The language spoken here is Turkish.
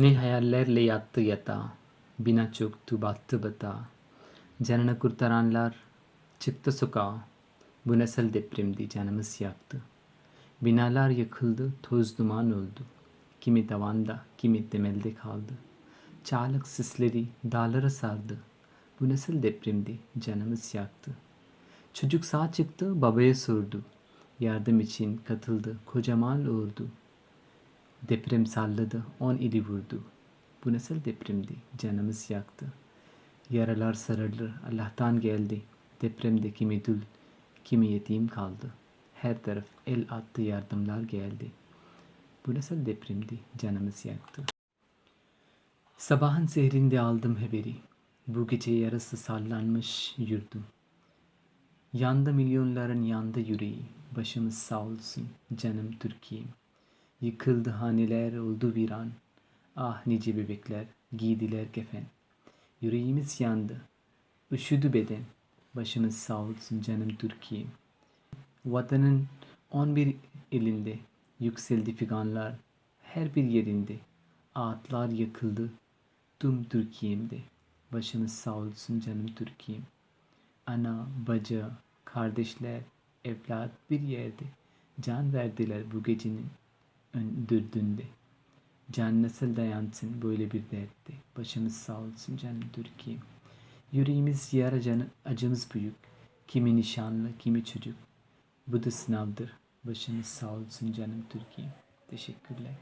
Ne hayallerle yattı yatağa. Bina çöktü battı batağa. Canını kurtaranlar çıktı sokağa. Bu nasıl depremdi canımız yaktı. Binalar yıkıldı, toz duman oldu. Kimi tavanda, kimi temelde kaldı. Çağlık sisleri dağlara sardı. Bu nasıl depremdi canımız yaktı. Çocuk sağ çıktı, babaya sordu. Yardım için katıldı, kocaman ordu. Deprem salladı, on ili vurdu. Bu nasıl depremdi, canımız yaktı. Yaralar sarılır, Allah'tan geldi. Depremde kimi dul, kimi yetim kaldı. Her taraf el attı, yardımlar geldi. Bu nasıl depremdi, canımız yaktı. Sabahın sehrinde aldım haberi. Bu gece yarısı sallanmış yurdum. Yandı milyonların yandı yüreği. Başımız sağ olsun canım Türkiye'm. Yıkıldı haneler oldu viran. Ah nice bebekler giydiler kefen. Yüreğimiz yandı. Üşüdü beden. Başımız sağ olsun canım Türkiye'm. Vatanın on bir elinde yükseldi figanlar. Her bir yerinde ağıtlar yakıldı. Tüm Türkiye'mde. Başımız sağ olsun canım Türkiye'm. Ana, baca, kardeşler, evlat bir yerde can verdiler bu gecenin öndürdüğünde. Can nasıl dayansın böyle bir dertte? Başımız sağ olsun canım Türkiye'm. Yüreğimiz yara canı, acımız büyük. Kimi nişanlı, kimi çocuk. Bu da sınavdır. Başımız sağ olsun canım Türkiye'm. Teşekkürler.